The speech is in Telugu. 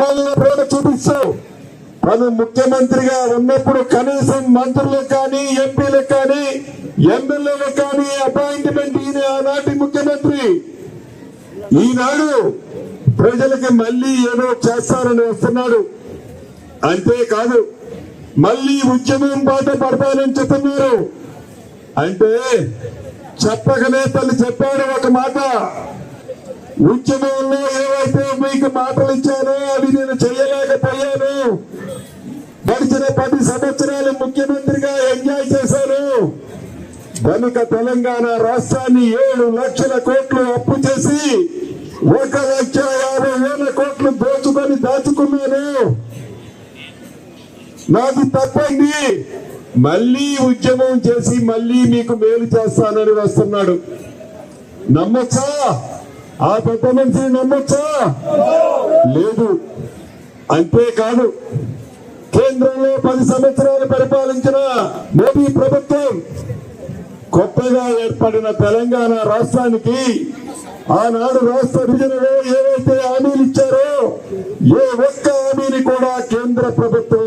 మళ్ళీ ప్రేమ చూపిస్తూ తను ముఖ్యమంత్రిగా ఉన్నప్పుడు కనీసం మంత్రులకు కానీ ఎంపీలకు కానీ ఎమ్మెల్యేలకు కానీ అపాయింట్మెంట్ ఈయన ఆనాటి ముఖ్యమంత్రి. ఈనాడు ప్రజలకి మళ్ళీ ఏదో చేస్తారని వస్తున్నాడు. అంతేకాదు మళ్ళీ ఉద్యమం బాట పడతానని చెప్తున్నారు. అంటే చెప్పకనే తల్లి చెప్పాడు ఒక మాట. ఉద్యమంలో ఏవైతే మీకు మాటలు ఇచ్చానో అవి నేను చేయలేకపోయాను. గడిచిన పది సంవత్సరాలు ముఖ్యమంత్రిగా ఎంజాయ్ చేశాను. కనుక తెలంగాణ రాష్ట్రాన్ని ఏడు లక్షల కోట్లు అప్పు చేసి ఒక లక్ష యాభై వేల కోట్లు దోచుకొని దాచుకున్నాను. నాది తప్పండి. మళ్ళీ ఉద్యమం చేసి మళ్ళీ మీకు మేలు చేస్తానని వస్తున్నాడు. నమ్మచ్చా? ఆ పెద్ద మనిషిని నమ్మొచ్చా? లేదు. అంతేకాదు కేంద్రంలో పది సంవత్సరాలు పరిపాలించిన మోదీ ప్రభుత్వం కొత్తగా ఏర్పడిన తెలంగాణ రాష్ట్రానికి ఆనాడు రాష్ట్ర విభజనలో ఏవైతే హామీలు ఇచ్చారో ఏ ఒక్క హామీని కూడా కేంద్ర ప్రభుత్వం